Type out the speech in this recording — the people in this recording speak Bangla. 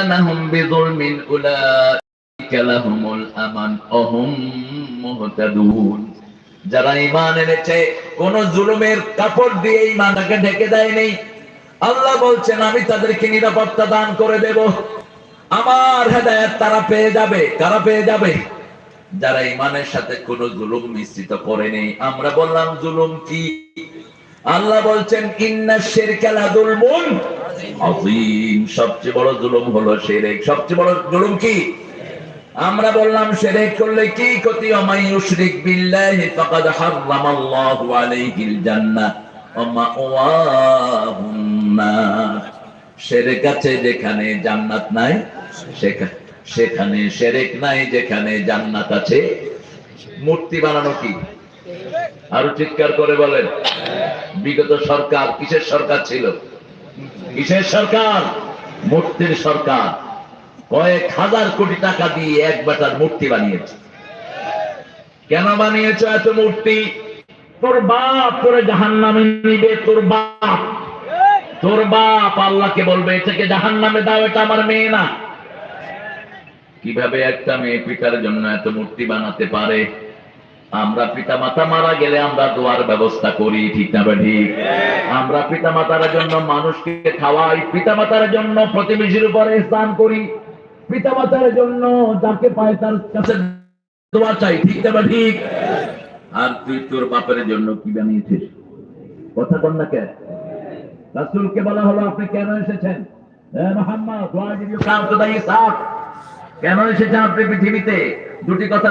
لهم بظلم أولئك لهم الأمن وهم مهتدون যারা ইমান এনেছে কোন জুলুমের কাপড় দিয়ে ইমানটাকে ঢেকে দেয়নি আল্লাহ বলছেন আমি তাদেরকে নিরাপত্তা দান করে দেব আমার হেদায়েত তারা পেয়ে যাবে কারা পেয়ে যাবে যারা ইমানের সাথে কোন জুলুম মিশ্রিত করেনি আমরা বললাম জুলুম কি আল্লাহ বলছেন ইন্না শিরকা লাযুলমুন আযীম সবচেয়ে বড় জুলুম হলো শিরক। সবচেয়ে বড় জুলুম কি? আমরা বললাম শিরক করলে কি ক্ষতি? বিল্লাহি ফাকাদ আলাইহিল জান্নাহ। শিরক আছে যেখানে জান্নাত নাই সেখানে শিরক নাই যেখানে জান্নাত আছে। মূর্তি বানানো কি? আরও চিৎকার করে বলেন। বিগত সরকার, কিসের সরকার ছিল? কিসের সরকার, মূর্তির সরকার। কয়েক হাজার কোটি টাকা দিয়ে এক বেটার মূর্তি বানিয়েছে। কেন বানিয়েছ এত মূর্তি? তোর বাপ তোরে জাহান নামে নিবে, তোর বাপ। তোর বাপ আল্লাহকে বলবে এটাকে জাহান নামে দাও, এটা আমার মেয়ে না। কীভাবে একটা মেয়ে পিতার জন্য এত মূর্তি বানাতে পারে? আমরা পিতা মাতা মারা গেলে আমরা দোয়ার ব্যবস্থা করি, ঠিক না ঠিক আমরা পিতা মাতার জন্য মানুষকে খাওয়াই পিতা মাতার জন্য প্রতিবেশীর উপরে স্নান করি পিতা মাতার জন্য যাকে পায় তার কাছে দোয়া চাই, ঠিক না ঠিক আর তুই তোর বাপের জন্য কি বানিয়েছিস? কথা বল না কেন? রাসূলকে বলা হলো, আপনি কেন এসেছেন? কেন এসেছেন আপনি পৃথিবীতে? দুটি কথা